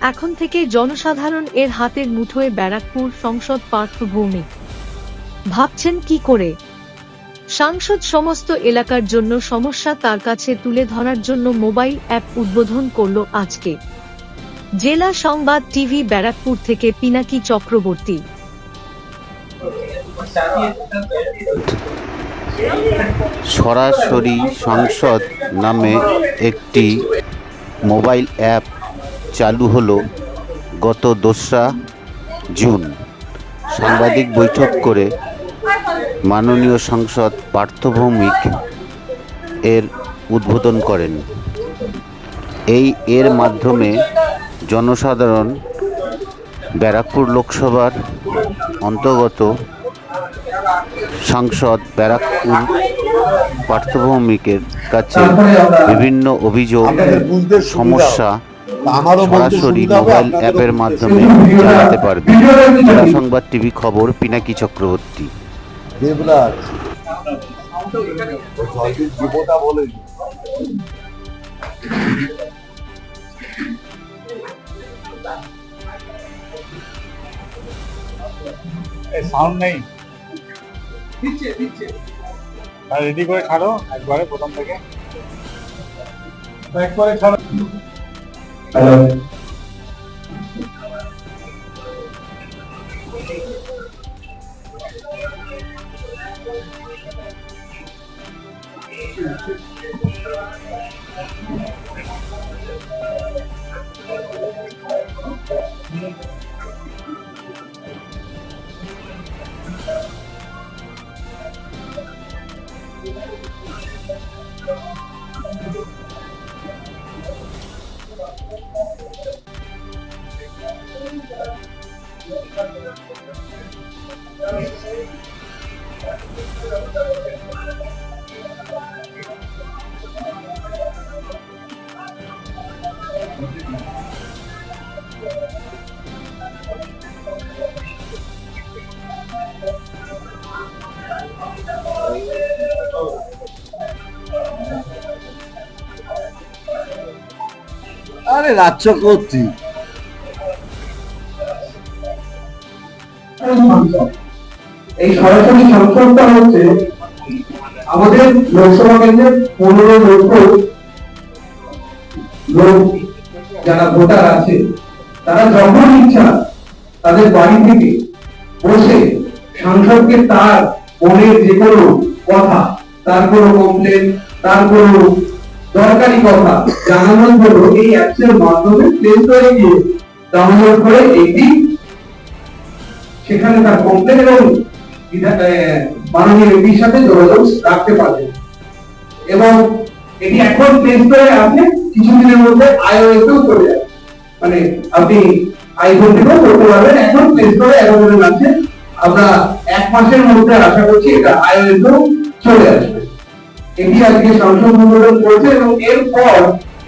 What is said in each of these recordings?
এখন থেকে জনসাধারণ এর হাতের মুঠোয় ব্যারাকপুর সংসদ পার্থভূমি। ভাবছেন কি করে? সাংসদ সমস্ত এলাকার জন্য সমস্যা তার কাছে তুলে ধরার জন্য মোবাইল অ্যাপ উদ্বোধন করল আজকে। জেলা সংবাদ টিভি ব্যারাকপুর থেকে পিনাকি চক্রবর্তী। সরাসরি সংসদ নামে একটি মোবাইল অ্যাপ চালু হলো গত দোসরা জুন। সাংবাদিক বৈঠক করে মাননীয় সাংসদ পার্থ ভৌমিক এর উদ্বোধন করেন। এই এর মাধ্যমে জনসাধারণ ব্যারাকপুর লোকসভার অন্তর্গত সাংসদ ব্যারাকপুর পার্থভৌমিকের কাছে বিভিন্ন অভিযোগ সমস্যা আমারও বলতে সরাসরি সুবিধা হবে, মোবাইল অ্যাপের মাধ্যমে জানাতে পারবে। জেলা সংবাদ টিভি খবর পিনাকি চক্রবর্তী। দেবরাজ বলে সাউন্ড নেই। রেডি করে ছাড়ো একবারে প্রথম থেকে। একবারে ছাড়ো Hello. Thank you. আরে রাজ্য করছি এই সরাসরি সংসদটা হচ্ছে আমাদের লোকসভা কেন্দ্রের পনেরো লক্ষ লোক যারা ভোটার আছে, তারা যখন ইচ্ছা তাদের বাড়ি থেকে বসে সাংসদকে তার মনের যে কোনো কথা, তার কোনো কমপ্লেন তার কোনো দরকারি কথা। জানানোর জন্য এই অ্যাপসের মাধ্যমে প্লে স্টোরে গিয়ে ডাউনলোড করে এটি সেখানে তার কমপ্লেন এবং মাননীয় এমপির সাথে যোগাযোগ রাখতে পারবে। এবং এটি এখন প্লে স্টোরে আছে, কিছুদিনের মধ্যে আইওএসেও চলে যাবে। মানে আপনি আইফোন থেকেও করতে পারবেন, এখন প্লে স্টোরে অ্যাভেলেবল আছে। আমরা এক মাসের মধ্যে আশা করছি এটা আইওএসেও চলে আসবে। এটি আজকে সংসদ করেছে এবং এরপর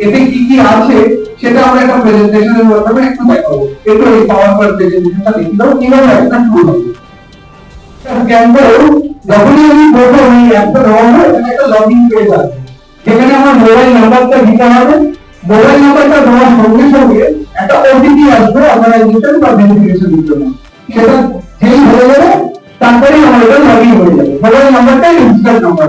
এতে কি কি আছে সেটা আমরা একটা প্রেজেন্টেশনের মাধ্যমে একটু দেখাবো। একটু এই পাওয়ার পয়েন্ট প্রেজেন্টেশনটা দেখি দাও কীভাবে একটা শুরু হবে? ক্যাম্পেও নাম্বারটা দিতে হবে। নাম্বারটা সেটা যেই হয়ে যাবে তারপরেই আমার এটা লগইন হয়ে যাবে। মোবাইল নাম্বারটাই রেজিস্টার নাম্বার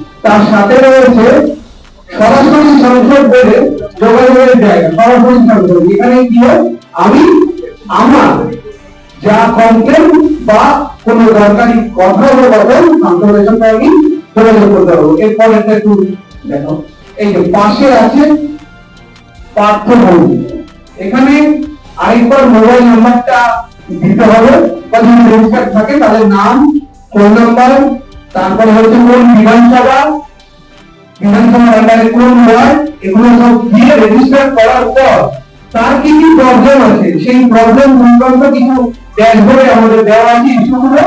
তার সাথে রয়েছে সরাসরি সংসদ বলে যোগাযোগের জায়গা, সরাসরি সংসদ। এখানে গিয়ে আমি, আমার যা কমপ্লেন বা কোন দরকারি কথা বা সংসদের সঙ্গে আমি যোগাযোগ করতে পারব। একটু দেখো, এই যে পাশে আছে পাঠ্যভূমি এখানে আরেকবার মোবাইল নাম্বারটা দিতে হবে। বা যদি রেজিস্টার থাকে, তাদের নাম ফোন নাম্বার তারপরে হচ্ছে কোন বিধানসভা বিধানসভা আন্ডারে কোন ওয়ার্ড এগুলো সব দিয়ে রেজিস্টার করার পর তার কি কি প্রবলেম আছে? সেই প্রবলেম সংক্রান্ত কিছু ড্যাশবোর্ডে আমাদের দেওয়া আছে ইস্যুগুলো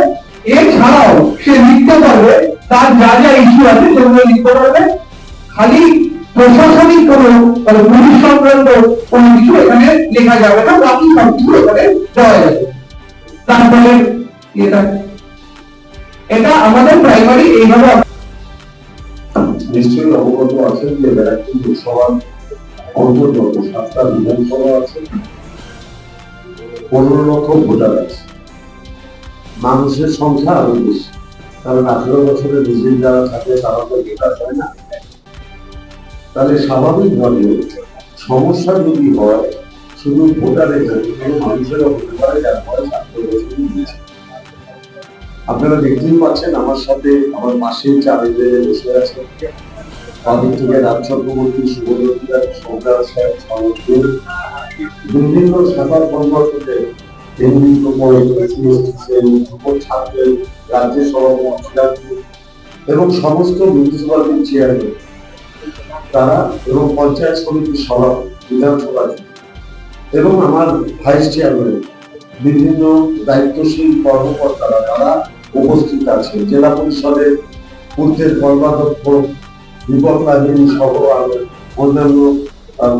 এছাড়াও সে লিখতে পারবে, তার যা যা ইস্যু আছে সেগুলো লিখতে পারবে। খালি প্রশাসনিক কোনো মানে পুলিশ সংক্রান্ত কোনো কিছু এখানে লেখা যাবে না, বাকি সব কিছু এখানে দেওয়া যাবে। তারপরে এটা এটা আমাদের প্রাইমারি এইভাবে নিশ্চয়ই অবগত আছেন যে ব্যারাকপুর লোকসভার অন্তর্গত সাতটা বিধানসভা আছে। পনেরো লক্ষ ভোটার আছে। মানুষের সংখ্যা আরও বেশি। কারণ আঠেরো বছরের যারা থাকে, তারা তো হয় না। তাহলে স্বাভাবিকভাবে সমস্যা যদি হয়, শুধু ভোটারের জন্য কোনো মানুষেরও হতে পারে, যার বেশি আপনারা দেখতেই পাচ্ছেন আমার সাথে আমার পাশে চারে বেড়ে বসে আছে। থেকে রাজ চক্রবর্তী শুভদত্তা সরকার বিভিন্ন শাখার পরিবর্তনে এবং সমস্ত চেয়ারম্যান তারা এবং পঞ্চায়েত সমিতির সভাপতি বিধানসভা। এবং আমার ভাইস চেয়ারম্যান বিভিন্ন দায়িত্বশীল কর্মকর্তারা, তারা উপস্থিত আছে জেলা পরিষদের পূর্তের কর্মাধ্যক্ষ দীপক রাজনী সহ আরও অন্যান্য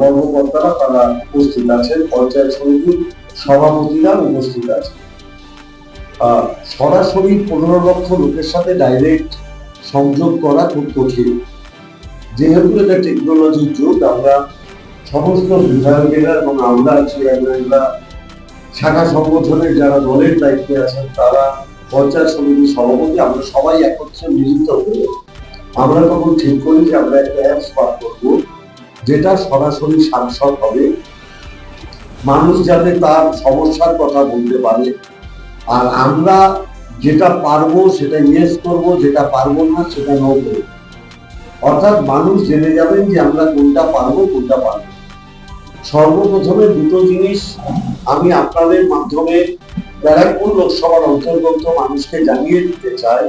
কর্মকর্তারা তারা উপস্থিত আছেন। পঞ্চায়েত সমিতির সভাপতিরা উপস্থিত আছেন। সরাসরি পনেরো লক্ষ লোকের সাথে ডাইরেক্ট সংযোগ করা খুব কঠিন। যেহেতু এটা টেকনোলজির যুগ, আমরা সমস্ত বিধায়কেরা এবং আমরা চেয়ারম্যানরা শাখা সংগঠনের যারা দলের দায়িত্বে আছেন, তারা পঞ্চায়েত সমিতির সভাপতি, আমরা সবাই একত্রে মিলিত হয়ে আমরা তখন ঠিক করি যে আমরা একটা অ্যাপস বার করব, যেটা সরাসরি সাংসদ হবে। মানুষ যাতে তার সমস্যার কথা বলতে পারে। আর আমরা যেটা পারব সেটা ইয়েস করব, যেটা পারব না সেটা নো করব। অর্থাৎ মানুষ জেনে যাবেন যে আমরা কোনটা পারব কোনটা পারব সর্বপ্রথমে দুটো জিনিস আমি আপনাদের মাধ্যমে ব্যারাকপুর লোকসভার অন্তর্গত মানুষকে জানিয়ে দিতে চায়,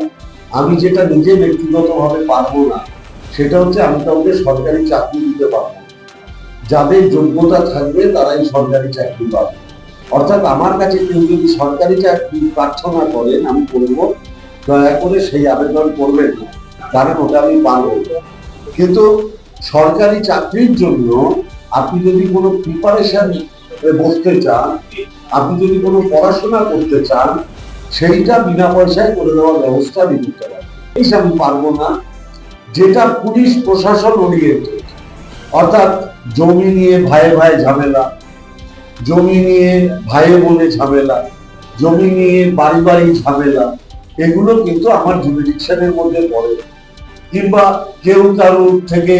আমি যেটা নিজে ব্যক্তিগতভাবে পারব না, সেটা হচ্ছে আমি কাউকে সরকারি চাকরি দিতে পারব যাদের যোগ্যতা থাকবে, তারাই সরকারি চাকরি পাবে অর্থাৎ আমার কাছে কেউ যদি সরকারি চাকরি প্রার্থনা করেন, আমি করব, দয়া করে সেই আবেদন করবেন না, কারণ ওটা আমি পারব। কিন্তু সরকারি চাকরির জন্য আপনি যদি কোনো প্রিপারেশন বসতে চান আপনি যদি কোনো পড়াশোনা করতে চান, সেইটা বিনা পয়সায় করে দেওয়ার ব্যবস্থা পারি এই আমি পারব না, যেটা পুলিশ প্রশাসন ওরিয়েন্টেড অর্থাৎ জমি নিয়ে ভাই ভাই ঝামেলা, জমি নিয়ে ভাইয়ে বোনে ঝামেলা, জমি নিয়ে বাড়ি ঝামেলা, এগুলো কিন্তু আমার জুরিডিকশনের মধ্যে পড়ে। কিংবা কেউ কারোর থেকে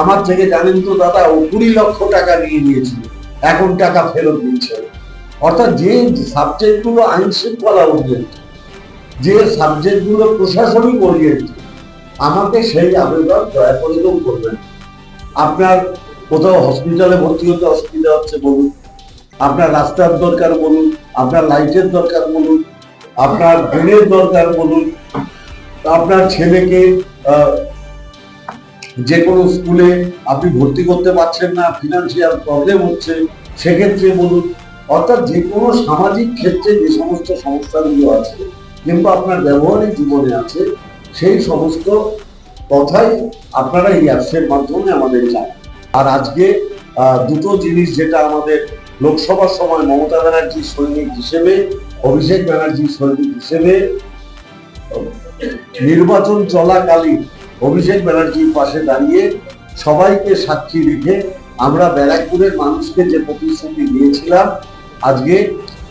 আমার থেকে জানেন তো দাদা, ও কুড়ি লক্ষ টাকা নিয়ে নিয়েছিল, এখন টাকা ফেরত দিচ্ছে অর্থাৎ যে সাবজেক্টগুলো আইন শৃঙ্খলা ওরিয়েন্টেড যে সাবজেক্টগুলো প্রশাসনিক ওরিয়েন্টেড আমাকে সেই আবেদন দয়া করে কেউ করবেন আপনার কোথাও হসপিটালে ভর্তি হতে অসুবিধা হচ্ছে বলুন, আপনার রাস্তার দরকার বলুন, আপনার লাইটের দরকার বলুন, আপনার ড্রেনের দরকার বলুন, আপনার ছেলেকে যে কোনো স্কুলে আপনি ভর্তি করতে পারছেন না ফিনান্সিয়াল প্রবলেম হচ্ছে, সেক্ষেত্রে বলুন অর্থাৎ যে কোনো সামাজিক ক্ষেত্রে যে সমস্ত সমস্যাগুলো আছে, কিংবা আপনার ব্যবহারিক জীবনে আছে, সেই সমস্ত কথাই আপনারা এই অ্যাপসের মাধ্যমে আমাদের জানান। আর আজকে দুটো জিনিস যেটা আমাদের লোকসভার সময় মমতা ব্যানার্জির সৈনিক হিসেবে, অভিষেক ব্যানার্জির সৈনিক হিসেবে, নির্বাচন চলাকালীন অভিষেক ব্যানার্জির পাশে দাঁড়িয়ে সবাইকে সাক্ষী রেখে আমরা ব্যারাকপুরের মানুষকে যে প্রতিশ্রুতি দিয়েছিলাম আজকে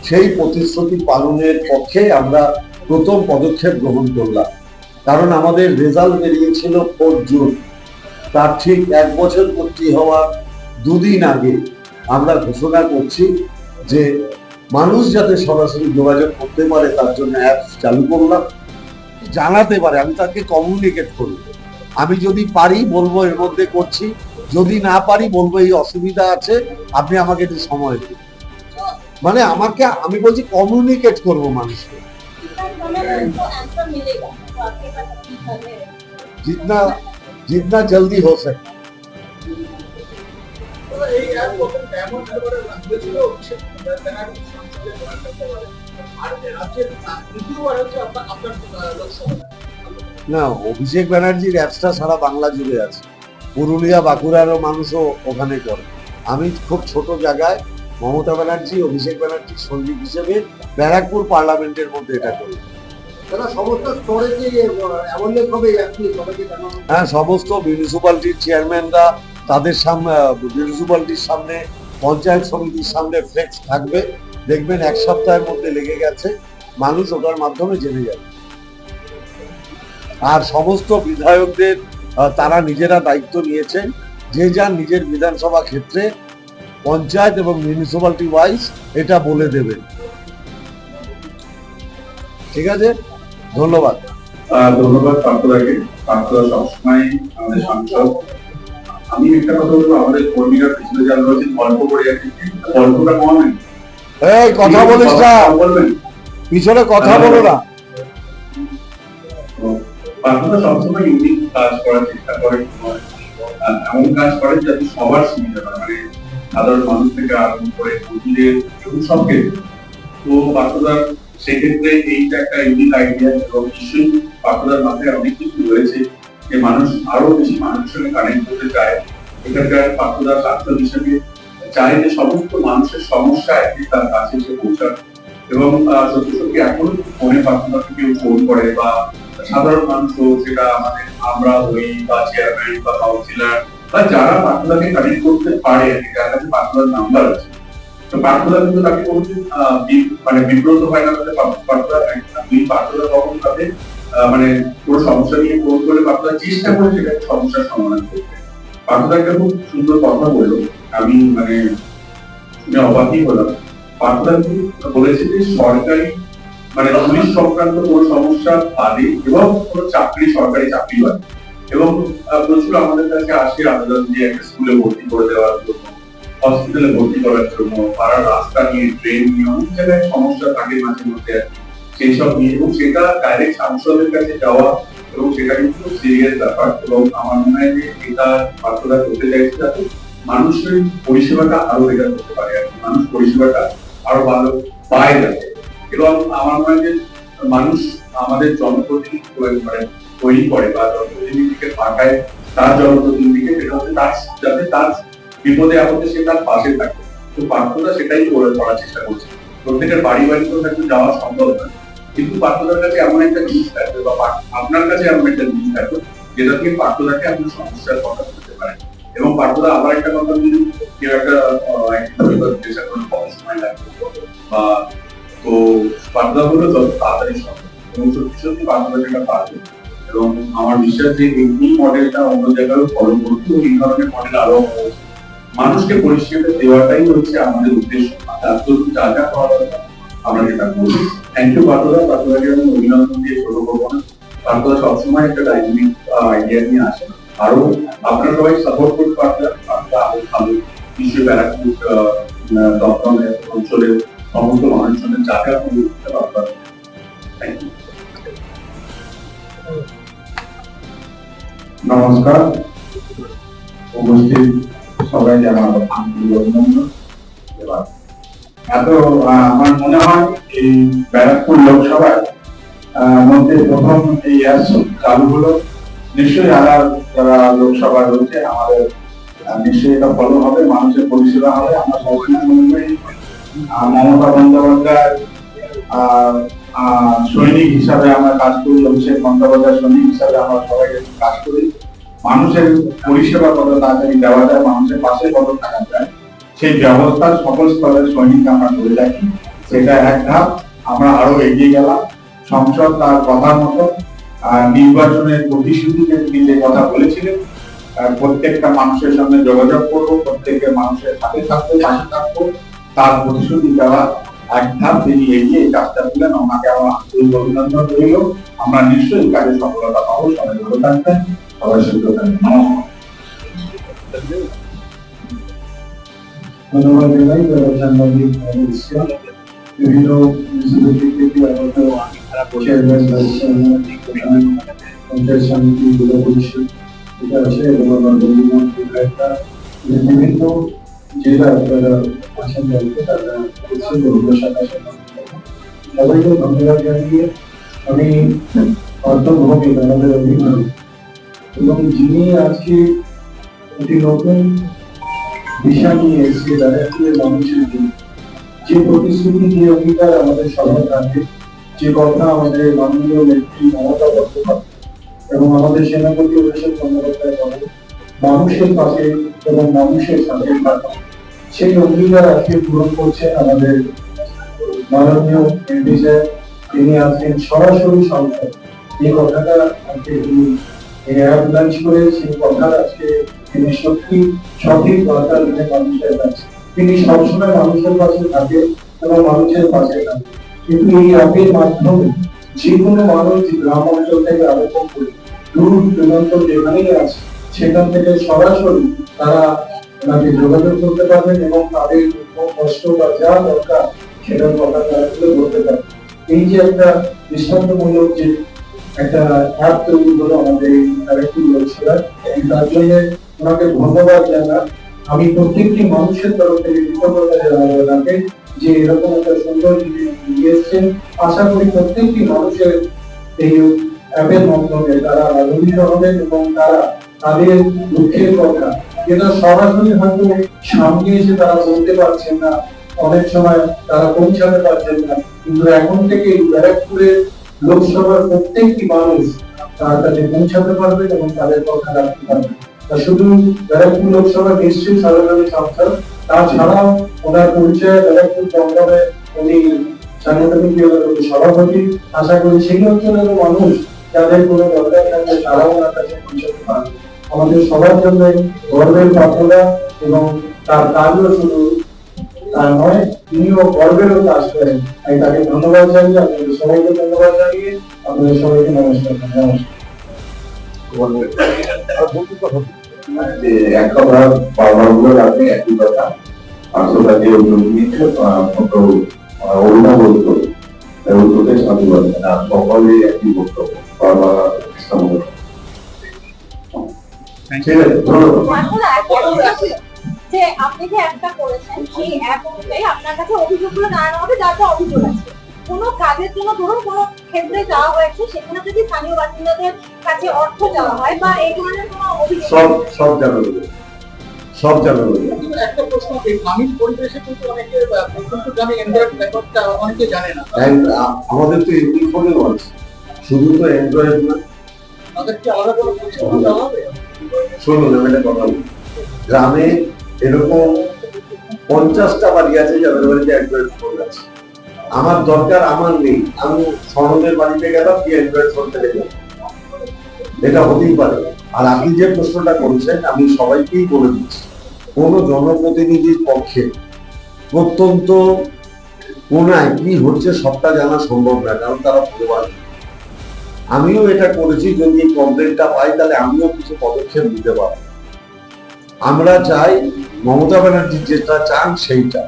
সেই প্রতিশ্রুতি পালনের পক্ষে আমরা প্রথম পদক্ষেপ গ্রহণ করলাম। কারণ আমাদের রেজাল্ট বেরিয়েছিল ফোর জুন। তার ঠিক এক বছর পূর্তি হওয়া দুদিন আগে আমরা ঘোষণা করছি যে মানুষ যাতে সরাসরি যোগাযোগ করতে পারে, তার জন্য অ্যাপ চালু করলাম। জানাতে পারে, আমি তাকে কমিউনিকেট করব। আমি যদি পারি বলব এর মধ্যে করছি, যদি না পারি বলব এই অসুবিধা আছে, আপনি আমাকে একটু সময় দিন। মানে আমাকে আমি বলছি কমিউনিকেট করব মানুষকে उनको आंसर मिलेगा तो आपके पास अपनी घर में रहेगा जितना जितना जल्दी हो सके तो এই এক প্রথম এমন একেবারে হয়েছিল অভিষেক ব্যানার্জি সংসদে প্রধান করতে পারে। আর রাজ্যের দ্বিতীয়বার হচ্ছে আপনার আপনার আহ, লোকসভা না অভিষেক ব্যানার্জির অ্যাপসটা সারা বাংলা জুড়ে আছে পুরুলিয়া বাঁকুড়ারও মানুষও ওখানে করে আমি খুব ছোট জায়গায় মমতা ব্যানার্জি অভিষেক ব্যানার্জির সঙ্গী হিসেবে ব্যারাকপুর পার্লামেন্টের মধ্যে এটা করি তারা সমস্ত স্তরে হবে আপনি সবাইকে জানানো? হ্যাঁ সমস্ত মিউনিসিপ্যালিটির চেয়ারম্যানরা তাদের সামনে মিউনিসিপ্যালিটির সামনে পঞ্চায়েত সমিতির সামনে ফ্লেক্স থাকবে। দেখবেন এক সপ্তাহের মধ্যে লেগে গেছে। মানুষ ওটার মাধ্যমে জেনে যাবে। আর সমস্ত বিধায়কদের তারা নিজেরা দায়িত্ব নিয়েছেন। যে যার নিজের বিধানসভা ক্ষেত্রে পঞ্চায়েত এবং মিউনিসিপ্যালিটি ওয়াইজ এটা বলে দেবেন ঠিক আছে? ধন্যবাদ। ধন্যবাদ পার্থদাকে। পার্থদা সবসময় আমাদের সাংসদ আমি একটা কথা বলব আমাদের কর্মীরা পিছনে যারা রয়েছে গল্প করে যাচ্ছে গল্পটা কমাবেন এই কথা বলিস না। বলবেন। পিছনে কথা বলো না। পার্থদা সবসময় ইউনিক কাজ করার চেষ্টা করে এমন কাজ করে যাতে সবার সুবিধা হয়। মানে সাধারণ মানুষ থেকে আরম্ভ করে কর্মীদের এবং সব তো পার্থদার সেক্ষেত্রে এইটা একটা ইউনিক আইডিয়া এবং নিশ্চয়ই পার্থদার মাথায় অনেক কিছু রয়েছে যে মানুষ আরও বেশি মানুষের সঙ্গে কানেক্ট করতে চায়। এখানকার পার্থদার সাংসদ হিসেবে চায় যে সমস্ত মানুষের সমস্যা একদিন তার কাছে এসে পৌঁছায় এবং সত্যি সত্যি এখনও ফোনে পার্থদাকে কেউ ফোন করে বা সাধারণ মানুষ সেটা আমাদের আমরা হই বা চেয়ারম্যান বা কাউন্সিলর বা যারা পার্থদাকে কানেক্ট করতে পারে আর যার কাছে পার্থদার নাম্বার আছে, তো পার্থদা কিন্তু তাকে কোনোদিন মানে বিব্রত হয় না পার্থদা কখন তাদের মানে কোনো সমস্যা নিয়ে ফোন করে পার্থদা চেষ্টা করে সেটা সমস্যার সমাধান করতে। পার্থদা একটা খুব সুন্দর কথা বলল, আমি মানে শুনে অবাকই হলাম। কিন্তু বলেছে যে সরকারি মানে পুলিশ সংক্রান্ত কোনো সমস্যা বাদে এবং কোনো চাকরি, সরকারি চাকরি বাদে। এবং প্রচুর আমাদের কাছে আসে আবেদন দিয়ে একটা স্কুলে ভর্তি করে দেওয়ার জন্য হসপিটালে ভর্তি করার জন্য, পাড়ার রাস্তা নিয়ে ট্রেন নিয়ে, অনেক জায়গায় সমস্যা থাকে মাঝে মধ্যে আর কি। সেই সব নিয়ে, এবং সেটা ডাইরেক্ট সাংসদের কাছে যাওয়া এবং সেটা কিন্তু সিরিয়াস ব্যাপার এবং আমার মনে হয় যে এটা বার্তাটা করতে চাইছে যাতে মানুষের পরিষেবাটা আরও বেটার করতে পারে আর কি। মানুষ পরিষেবাটা আরও ভালো পায় যাতে এবং আমার মনে হয় যে মানুষ আমাদের জনপ্রতিনিধি মানে তৈরি করে বা জনপ্রতিনিধিকে পাঠায় তার জনপ্রতিনিধিকে সেটা হচ্ছে তার, যাতে তার বিপদে আপদে সে তার পাশে থাকে। তো পার্থদা সেটাই করে করার চেষ্টা করছে। প্রত্যেকের বাড়ি বাড়ি তো হয়তো যাওয়া সম্ভব না কিন্তু পার্থদার কাছে এমন একটা জিনিস থাকবে বা আপনার কাছে এমন একটা জিনিস থাকবে যেটা থেকে পার্থদাকে আপনার সমস্যার কথা বলতে পারেন। এবং পার্থদা আবার একটা কথা যদি কেউ একটা একটু জিজ্ঞাসা করেন কত সময় লাগবে? বা, তো পার্থদা হলো যত তাড়াতাড়ি সম্ভব। এবং সত্যি সত্যি পার্থদা সেটা পারবে। এবং আমার বিশ্বাস যে এই মডেলটা অন্য জায়গায় ফলো করতে এই ধরনের মডেল আরও মানুষকে পরিষেবা দেওয়াটাই হচ্ছে আমাদের উদ্দেশ্য। তার জন্য যা যা করা আমরা সেটা করব। থ্যাংক ইউ পাতলা পাতলাকে আমি অভিনন্দন দিয়ে ছোট করব না। পাতলা সবসময় একটা ডাইনামিক আইডিয়া নিয়ে আসে। আরও আপনারা সবাই সাপোর্ট করতে পারবেন পাতলা আরও ভালো। বিশ্ব ব্যারাকপুর দপ্তর অঞ্চলের সমস্ত মানুষজনের জায়গা করে দিতে পারবেন। থ্যাংক ইউ নমস্কার। উপস্থিত সবাইকে আমার অভিনন্দন। এত আমার মনে হয় এই ব্যারাকপুর লোকসভায় মধ্যে প্রথম এই অ্যাপ চালু হলো। নিশ্চয়ই আর যারা লোকসভায় রয়েছে, আমাদের নিশ্চয়ই এটা ফলো হবে, মানুষের পরিষেবা হবে। আমরা মনে মমতা বন্দ্যোপাধ্যায় সৈনিক হিসাবে আমরা কাজ করি, অভিষেক সৈনিক হিসাবে আমরা সবাই কাজ করি। মানুষের পরিষেবা কত তাড়াতাড়ি দেওয়া যায়, মানুষের পাশে কত থাকা যায়, সেই ব্যবস্থা সকল স্তরের সৈনিক আমরা করে সেটা এক ধাপ, আমরা আরও এগিয়ে গেলাম। সংসদ তার কথার মতো নির্বাচনের প্রতিশ্রুতিতে তিনি যে কথা বলেছিলেন প্রত্যেকটা মানুষের সঙ্গে যোগাযোগ করব, প্রত্যেকের মানুষের সাথে থাকব, পাশে থাকব, তার প্রতিশ্রুতি দেওয়া এক ধাপ তিনি এগিয়ে কাজটা দিলেন ওনাকে আমার আন্তরিক অভিনন্দন রইল আমরা নিশ্চয়ই কাজে সফলতা পাবো, সবাই ভালো থাকবেন, সবাই সুস্থ থাকবেন। ধন্যবাদ বিভিন্ন আছেন সবাইকে ধন্যবাদ জানিয়ে আমি অভিভাবক এবং যিনি আজকে একটি নতুন দিশা নিয়ে ব্যারাকপুরের মানুষের যে প্রতিশ্রুতি যে অঙ্গীকার আমাদের সবার থাকে, যে কথা আমাদের মাননীয় নেত্রী মমতা বন্দ্যোপাধ্যায় এবং আমাদের সেনাপতি অভিষেক বন্দ্যোপাধ্যায় বলেন মানুষের পাশে এবং মানুষের সাথে থাকা। সেই অঙ্গীকার আজকে পূরণ করছে আমাদের মাননীয় তিনি আজকে সরাসরি সংসদ এই কথাটা আজকে তিনি করে সেই আজকে তিনি সত্যি সঠিক বার্তা দিতে মানুষের কাছে। তিনি সবসময় মানুষের পাশে থাকে এবং মানুষের পাশে থাকে। কিন্তু এই অ্যাপের মাধ্যমে যে কোনো মানুষ গ্রাম অঞ্চল থেকে আরম্ভ করে দূর দূরান্ত যেখানেই আছে সেখান থেকে সরাসরি তারা ওনাকে যোগাযোগ করতে পারবেন এবং তাদের কষ্ট বা যা দরকার সেটার কথা তারা তুলে ধরতে পারবেন। এই যে একটা দৃষ্টান্তমূলক যে একটা অ্যাপ তৈরি হলো আমাদের এই আরেকটি তার জন্য ওনাকে ধন্যবাদ জানা আমি প্রত্যেকটি মানুষের তরফ থেকে কৃতজ্ঞতা জানাব ওনাকে যে এরকম একটা সুন্দর জিনিস নিয়ে এসছেন, আশা করি প্রত্যেকটি মানুষের এই অ্যাপের মাধ্যমে তারা আনন্দিত হবেন এবং তারা তাদের দুঃখের কথা। যেটা সরাসরি হয়তো সামনে এসে তারা বলতে পারছেন না, অনেক সময় তারা পৌঁছাতে পারছেন না। কিন্তু এখন থেকে এই ব্যারাকপুরের লোকসভার প্রত্যেকটি মানুষ তার কাছে পৌঁছাতে পারবেন এবং তাদের কথা রাখতে পারবেন। তা শুধু ব্যারাকপুর লোকসভা নিশ্চয়ই সরকারি সংস্থা তাছাড়াও ওনার পরিচয় ব্যারাকপুর দমদমে উনি সাংগঠনিক সভাপতি। আশা করি সেই অঞ্চলের মানুষ, যাদের কোনো দরকার থাকলে তারাও ওনার কাছে পৌঁছাতে পারবে আমাদের সবার জন্য গর্বের পাত্ররা এবং তার কাজও শুধু তার নয়, তিনিও গর্বেরও কাজ করেন। তাই তাকে ধন্যবাদ জানিয়ে আপনাদের সবাইকে ধন্যবাদ জানিয়ে আপনাদের সবাইকে নমস্কার এক কথা বারবার বক্তব্য। ঠিক আছে একটা যে আপনি যে অ্যাপটা করেছেন সেই অ্যাপ অনুযায়ী আপনার কাছে অভিযোগগুলো জানানো হবে যার যা অভিযোগ আছে কোনো কাজের জন্য ধরুন কোনো ক্ষেত্রে যাওয়া হয়েছে সেখানে যদি স্থানীয় বাসিন্দাদের কাছে অর্থ দেওয়া হয় বা এই ধরনের কোনো অভিযোগ সব সব সব একটা প্রশ্ন গ্রামীণ পরিবেশে কিন্তু অনেকে আহ, প্রত্যন্ত গ্রামে অ্যান্ড্রয়েড ব্যাপারটা অনেকে জানে না। আমাদের তো এমনি ফোনেও আছে। শুধু তো অ্যান্ড্রয়েড না। তাদেরকে আলাদা করে পরিষেবা দেওয়া হবে? আমি একটা গ্রামে এরকম পঞ্চাশটা বাড়ি আছে যাদের বাড়িতে অ্যান্ড্রয়েড ফোন আছে। আমার দরকার, আমার নেই। আমি বাড়িতে গেলাম কি অ্যান্ড্রয়েড ফোন থেকে এটা হতেই পারে। আর আপনি যে প্রশ্নটা করছেন, আমি সবাইকেই বলে দিচ্ছি। কোনো জনপ্রতিনিধির পক্ষে প্রত্যন্ত কোনায় কি হচ্ছে সবটা জানা সম্ভব না, কারণ তারা ভগবান। আমিও এটা করেছি, যদি কমপ্লেনটা পাই, তাহলে আমিও কিছু পদক্ষেপ নিতে পারব। আমরা চাই মমতা ব্যানার্জি যেটা চান সেইটা।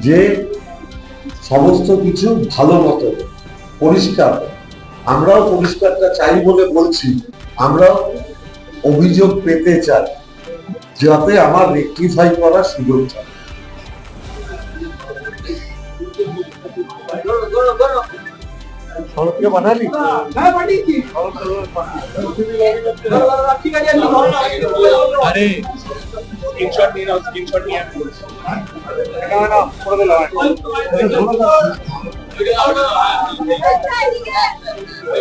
যে সমস্ত কিছু ভালো মতো, পরিষ্কার। আমরাও পরিষ্কারটা চাই বলে বলছি। আমরাও অভিযোগ পেতে চাই, যাতে আমার রেক্টিফাই করার সুযোগ চাই সড়ককে বানালি হ্যাঁ পাঠিয়েছি ঠিক আছে। আরে স্ক্রিনশট নিয়ে নাও স্ক্রিনশট নিয়ে আমি বলছি এখানে না করে দিলাম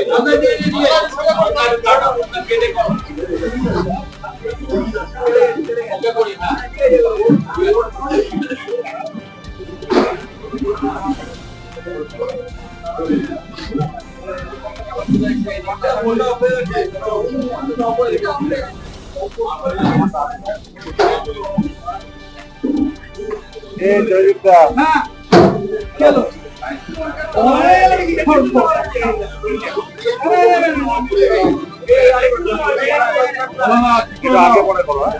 আমরা দিয়ে দিয়ে কেটে চলো একটু আগে পরে করো হ্যাঁ?